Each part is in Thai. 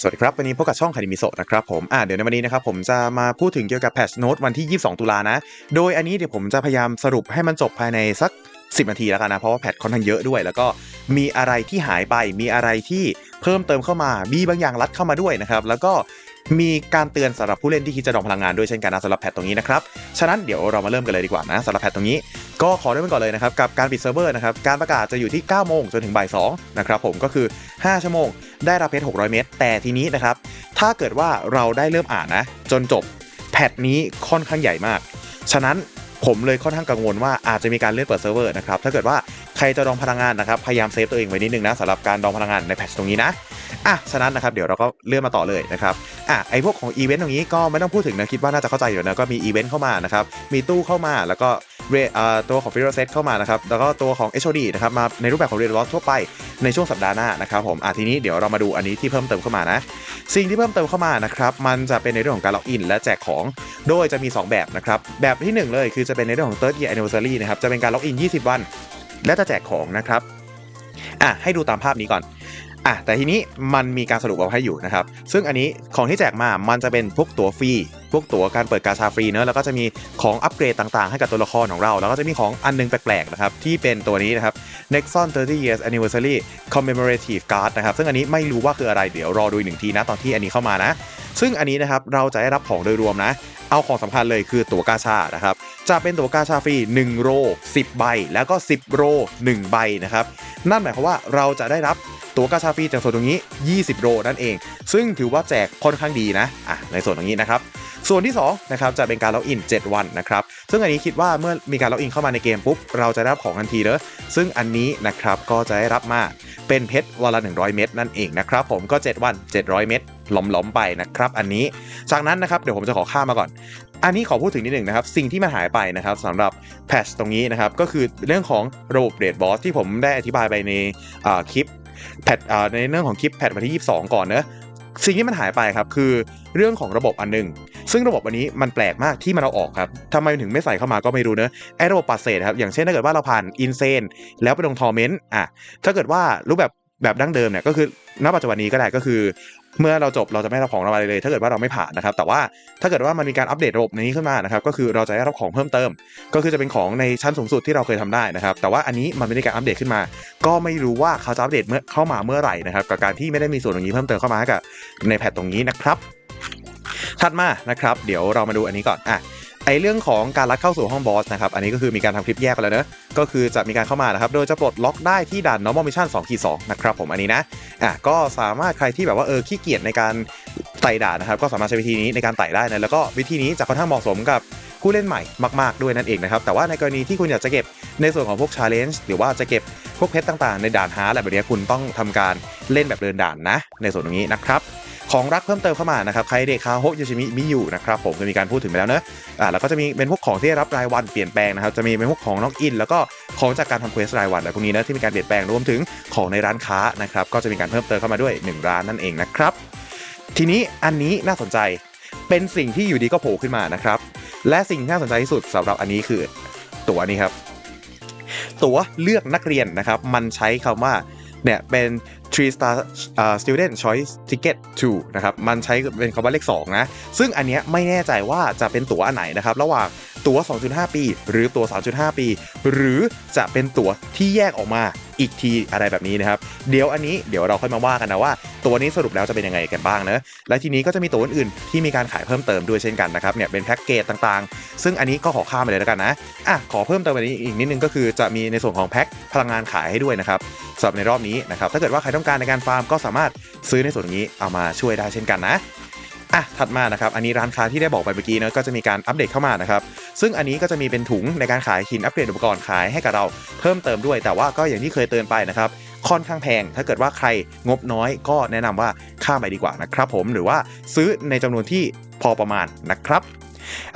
สวัสดีครับ วันนี้พบกับช่องคาดิมิโซะนะครับผมอ่าเดี๋ยวในวันนี้นะครับผมจะมาพูดถึงเกี่ยวกับแพทช์โน้ตวันที่ 22 ตุลานะ โดยอันนี้เดี๋ยวผมจะพยายามสรุปให้มันจบภายในสัก 10 นาทีแล้วกันนะ เพราะว่าแพทค่อนข้างเยอะด้วย แล้วก็มีอะไรที่หายไปมีอะไรที่เพิ่มเติมเข้ามามีบางอย่างรัดเข้ามาด้วยนะครับแล้วก็ มีการเตือนสำหรับผู้เล่นที่คิดจะดองพลังงานด้วยเช่นกันนะสำหรับแพทตรงนี้นะครับ ฉะนั้นเดี๋ยวเรามาเริ่มกันเลยดีกว่านะสำหรับแพทตรงนี้ก็ขอเริ่มกันก่อนเลยนะครับกับการปิดเซิร์ฟเวอร์นะครับการประกาศจะอยู่ที่ 9 โมงจนถึงบ่าย2นะครับผมก็คือ 5 ชั่วโมง ได้รับเพชร600 เมตร แต่ทีนี้นะครับถ้าเกิดว่าเราได้เริ่มอ่านนะ จนจบแพทนี้ค่อนข้างใหญ่มาก ฉะนั้นผมเลยค่อนข้างกังวลว่าอาจจะมีการเลื่อนเปิดเซิร์ฟเวอร์นะครับถ้าเกิดว่าใครจะดองพลังงานนะครับพยายามเซฟตัวเองไว้นิดนึงนะสำหรับการดองพลังงานในแพทตรงนี้นะ อะฉะนั้นนะครับเดี๋ยวเราก็เลื่อนมาต่อเลยนะครับอะไอพวกของอีเวนต์ตรงนี้ก็ไม่ต้องพูดถึงนะคิดว่าน่าจะเข้าใจอยู่นะก็มีอีเวนต์เข้ามานะครับมีตู้เข้ามาแล้วก็เรอ่าตัวของฟิโรเซตเข้ามานะครับแล้วก็ตัวของ HOD นะครับมาในรูปแบบของเรดวอลทั่วไปในช่วงสัปดาห์หน้านะครับผมอะทีนี้เดี๋ยวเรามาดูอันนี้ที่เพิ่มเติมเข้ามานะสิ่งที่เพิ่มเติมเข้ามานะครับมันจะเป็นในเรื่องของการล็อกอินและแจกของ โดยจะมี 2 แบบนะครับแบบที่ 1 เลยคือจะเป็นในเรื่องของ third year anniversary นะครับจะเป็นการล็อกอิน 20 วัน และจะแจกของนะครับอะให้ดูตามภาพนี้ก่อน อะแต่ทีนี้มันมีการสรุปเอาให้อยู่นะครับ ซึ่งอันนี้ของที่แจกมามันจะเป็นพวกตั๋วฟรีพวกตั๋วการเปิดกาชาฟรีเนอะแล้วก็จะมีของอัปเกรดต่างๆ ให้กับตัวละครของเรา แล้วก็จะมีของอันนึงแปลกๆนะครับ ที่เป็นตัวนี้นะครับ Nexon 30 years anniversary commemorative card นะครับ ซึ่งอันนี้ไม่รู้ว่าคืออะไรเดี๋ยวรอดูอีกหนึ่งทีนะ ตอนที่อันนี้เข้ามานะ ซึ่งอันนี้นะครับเราจะได้รับของโดยรวมนะ เอาของสำคัญเลยคือตั๋วกาชานะครับจะเป็นตั๋วกาชาฟรี1 โร 10 ใบ แล้วก็ 10 โร 1 ใบนะครับนั่นหมายความว่าเราจะได้รับตั๋วกาชาฟรีจากส่วนตรงนี้ 20 โรนั่นเอง ซึ่งถือว่าแจกค่อนข้างดีนะอะในส่วนตรงนี้นะครับส่วนที่2นะครับจะเป็นการล็อกอิน 7 วันนะครับซึ่งอันนี้คิดว่าเมื่อมีการล็อกอินเข้ามาในเกมปุ๊บเราจะได้รับของทันทีเนอะซึ่งอันนี้นะครับก็จะได้รับมาเป็นเพชรวันละ 100 เม็ดนั่นเองนะครับผมก็ 7 วัน 700 เม็ด หล้อมๆไปนะครับ อันนี้จากนั้นนะครับเดี๋ยวผมจะขอข้ามมาก่อน อันนี้ขอพูดถึงนิดหนึ่งนะครับ สิ่งที่มันหายไปนะครับสำหรับแพทชตรงนี้นะครับ ก็คือเรื่องของระบบเรดบอสที่ผมได้อธิบายไปในคลิปแพทในเรื่องของคลิปแพทวันที่ 22 ก่อนเนอะสิ่งที่มันหายไปครับคือเรื่องของระบบอันหนึงซึ่งระบบอันนี้มันแปลกมากที่มันเอาออกครับทำไมถึงไม่ใส่เข้ามาก็ไม่รู้เนอะไอระบบปัดเศษครับอย่างเช่นถ้าเกิดว่าเราผ่านอินเซนแล้วไปลงทอร์เมนต์อะถ้าเกิดว่ารูปแบบแบบดั้งเดิมเนี่ยก็คือณปัจจุบันนี้ก็ได้ก็คือ เมื่อเราจบเราจะไม่รับของรางวัลเลย ถ้าเกิดว่าเราไม่ผ่านนะครับ แต่ว่าถ้าเกิดว่ามันมีการอัปเดตระบบนี้ขึ้นมานะครับก็คือเราจะได้รับของเพิ่มเติม ก็คือจะเป็นของในชั้นสูงสุดที่เราเคยทำได้นะครับ แต่ว่าอันนี้มันไม่ได้การอัปเดตขึ้นมา ก็ไม่รู้ว่าเขาจะอัปเดตเมื่อเข้ามาเมื่อไหร่นะครับกับการที่ไม่ได้มีส่วนตรงนี้เพิ่มเติมเข้ามากับในแพทตรงนี้นะครับถัดมานะครับ เดี๋ยวเรามาดูอันนี้ก่อนอะ ไอเรื่องของการลัดเข้าสู่ห้องบอสนะครับ อันนี้ก็คือมีการทำคลิปแยกกันแล้วเนอะก็คือจะมีการเข้ามานะครับ โดยจะปลดล็อกได้ที่ด่าน normal mission 2ขีด2นะครับผมอันนี้นะอะก็สามารถใครที่แบบว่าเออขี้เกียจในการไต่ด่านนะครับ ก็สามารถใช้วิธีนี้ในการไต่ได้นะแล้วก็วิธีนี้จะค่อนข้างเหมาะสมกับผู้เล่นใหม่มากๆด้วยนั่นเองนะครับ แต่ว่าในกรณีที่คุณอยากจะเก็บในส่วนของพวก challenge หรือว่าจะเก็บพวกเพชรต่างๆ ในด่านฮาร์ดอะไรแบบนี้คุณต้องทำการเล่นแบบเดินด่านนะ ในส่วนตรงนี้นะครับ ของรักเพิ่มเติมเข้ามานะครับใครเดคาโฮยูชิมิมิอยู่นะครับผมจะมีการพูดถึงไปแล้วเนอะอ่าแล้วก็จะมีเป็นพวกของที่ได้รับรายวันเปลี่ยนแปลงนะครับจะมีเป็นพวกของน็อกอินแล้วก็ของจากการทำเควสรายวันอะไรพวกนี้นะที่มีการเปลี่ยนแปลงรวมถึงของในร้านค้านะครับก็จะมีการเพิ่มเติมเข้ามาด้วย 1 ร้านนั่นเองนะครับทีนี้อันนี้น่าสนใจเป็นสิ่งที่อยู่ดีก็โผล่ขึ้นมานะครับและสิ่งที่น่าสนใจที่สุดสำหรับอันนี้คือตั๋วนี้ครับ ตั๋วเลือกนักเรียนนะครับ มันใช้คำว่าเนี่ยเป็น three star uh, student choice ticket 2นะครับมันใช้เป็นคำว่าเลข2นะซึ่งอันเนี้ยไม่แน่ใจว่าจะเป็นตั๋วอันไหนนะครับระหว่างตั๋ว 2.5 ปี หรือตั๋ว 3.5 ปี หรือจะเป็นตั๋วที่แยกออกมา อีกทีอะไรแบบนี้นะครับ เดี๋ยวอันนี้เดี๋ยวเราค่อยมาว่ากันนะว่า ตัวนี้สรุปแล้วจะเป็นยังไงกันบ้างนะและทีนี้ก็จะมีตัวอื่นๆที่มีการขายเพิ่มเติมด้วยเช่นกันนะครับเนี่ยเป็นแพ็กเกจต่างๆ ซึ่งอันนี้ก็ขอข้ามไปเลยแล้วกันนะอะขอเพิ่มเติมอันนี้อีกนิดนึงก็คือจะมีในส่วนของแพ็คพลังงานขายให้ด้วยนะครับสำหรับในรอบนี้นะครับถ้าเกิดว่าใครต้องการในการฟาร์มก็สามารถซื้อในส่วนนี้เอามาช่วยได้เช่นกันนะอะถัดมานะครับอันนี้ร้านค้าที่ได้บอกไปเมื่อกี้นะก็จะมีการอัปเดตเข้ามานะครับ ซึ่งอันนี้ก็จะมีเป็นถุงในการขายหินอัปเกรดอุปกรณ์ขายให้กับเราเพิ่มเติมด้วย แต่ว่าก็อย่างที่เคยเตือนไปนะครับค่อนข้างแพง ถ้าเกิดว่าใครงบน้อยก็แนะนำว่าข้ามไปดีกว่านะครับผมหรือว่าซื้อในจำนวนที่พอประมาณนะครับ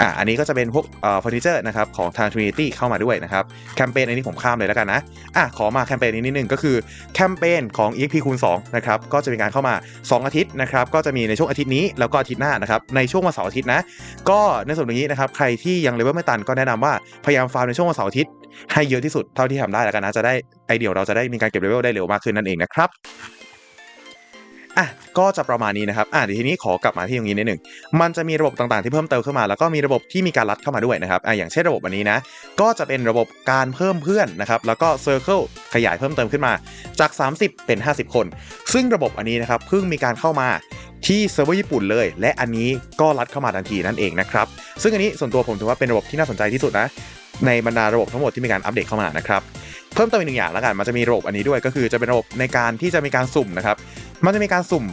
อะอันนี้ก็จะเป็นพวกเอ่อเฟอร์นิเจอร์นะครับของทาง Trinity เข้ามาด้วยนะครับแคมเปญอันนี้ผมข้ามเลยแล้วกันนะอะขอมาแคมเปญนี้นิดนึงก็คือแคมเปญของ EXP คูณ2นะครับก็จะมีการเข้ามา 2 อาทิตย์นะครับก็จะมีในช่วงอาทิตย์นี้แล้วก็อาทิตย์หน้านะครับในช่วงวันเสาร์อาทิตย์นะก็ในส่วนตรงนี้นะครับใครที่ยังเลเวลไม่ตันก็แนะนำว่าพยายามฟาร์มในช่วงวันเสาร์อาทิตย์ให้เยอะที่สุดเท่าที่ทำได้แล้วกันนะจะได้ไอเดียเราจะได้มีการเก็บเลเวลได้เร็วมากขึ้นนั่นเองนะครับ อะก็จะประมาณนี้นะครับอะเดี๋ยวทีนี้ขอกลับมาที่ตรงนี้นิดหนึ่งมันจะมีระบบต่างๆที่เพิ่มเติมเข้ามา แล้วก็มีระบบที่มีการรัดเข้ามาด้วยนะครับอะอย่างเช่นระบบอันนี้นะก็จะเป็นระบบการเพิ่มเพื่อนนะครับแล้วก็ Circle ขยายเพิ่มเติมขึ้นมาจาก 30 เป็น 50 คน ซึ่งระบบอันนี้นะครับเพิ่งมีการเข้ามาที่เซิร์ฟเวอร์ญี่ปุ่นเลย และอันนี้ก็รัดเข้ามาทันทีนั่นเองนะครับซึ่งอันนี้ส่วนตัวผมถือว่าเป็นระบบที่น่าสนใจที่สุดนะในบรรดาระบบทั้งหมดที่มีการอัปเดตเข้ามานะครับ เพิ่มเติมอีกหนึ่งอย่างแล้วกัน มันจะมีระบบอันนี้ด้วยก็คือจะเป็นระบบในการที่จะมีการสุ่มนะครับ มันจะมีการสุ่ม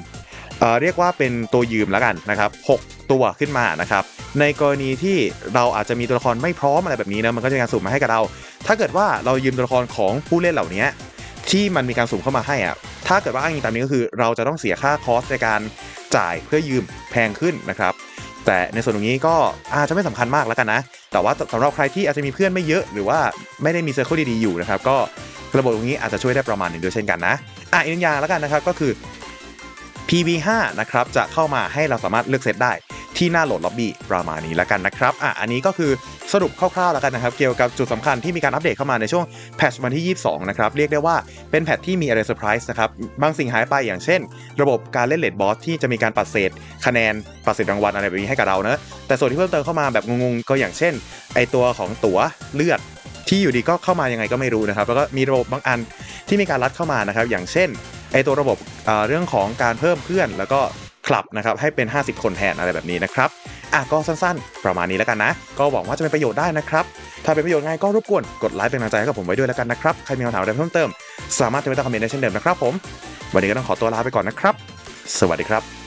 เเรียกว่าเป็นตัวยืมแล้วกันนะครับ 6 ตัวขึ้นมานะครับ ในกรณีที่เราอาจจะมีตัวละครไม่พร้อมอะไรแบบนี้นะมันก็จะมีการสุ่มมาให้กับเรา ถ้าเกิดว่าเรายืมตัวละครของผู้เล่นเหล่านี้ที่มันมีการสุ่มเข้ามาให้อะถ้าเกิดว่าอ้างอิงตามนี้ก็คือเราจะต้องเสียค่าคอสในการจ่ายเพื่อยืมแพงขึ้นนะครับ แต่ในส่วนตรงนี้ก็อาจจะไม่สำคัญมากแล้วกันนะ แต่ว่าสำหรับใครที่อาจจะมีเพื่อนไม่เยอะ หรือว่าไม่ได้มีเซอร์เคิลดีๆอยู่นะครับ ก็ระบบตรงนี้อาจจะช่วยได้ประมาณหนึ่งด้วยเช่นกันนะ อะอีกหนึ่งอย่างแล้วกันนะครับก็คือ PV5 นะครับจะเข้ามาให้เราสามารถเลือกเซตได้ที่หน้าโหลดล็อบบี้ประมาณนี้แล้วกันนะครับอะอันนี้ก็คือสรุปคร่าวๆแล้วกันนะครับ เกี่ยวกับจุดสำคัญที่มีการอัปเดตเข้ามาในช่วงแพทชวันที่ 22 นะครับ เรียกได้ว่าเป็นแพทที่มีอะไรเซอร์ไพรส์นะครับ บางสิ่งหายไปอย่างเช่น ระบบการเล่นเลดบอสที่จะมีการปัดเศษ คะแนนปัดเศษรางวัลอะไรแบบนี้ให้กับเราเนอะแต่ส่วนที่เพิ่มเติมเข้ามาแบบงงๆก็อย่างเช่น ไอตัวของตั๋วเลือด ที่อยู่ดีก็เข้ามายังไงก็ไม่รู้นะครับ แล้วก็มีระบบบางอันที่มีการรัดเข้ามานะครับ อย่างเช่นไอตัวระบบเรื่องของการเพิ่มเพื่อน แล้วก็คลับนะครับให้เป็น 50 คนแทนอะไรแบบนี้นะครับอะก็สั้นๆ ประมาณนี้แล้วกันนะ ก็หวังว่าจะเป็นประโยชน์ได้นะครับ ถ้าเป็นประโยชน์ไงก็รบกวนกดไลค์เป็นกำลังใจให้กับผมไว้ด้วยแล้วกันนะครับ ใครมีคำถามอะไรเพิ่มเติม สามารถทิ้งไว้ใต้คอมเมนต์ได้เช่นเดิมนะครับผม วันนี้ก็ต้องขอตัวลาไปก่อนนะครับ สวัสดีครับ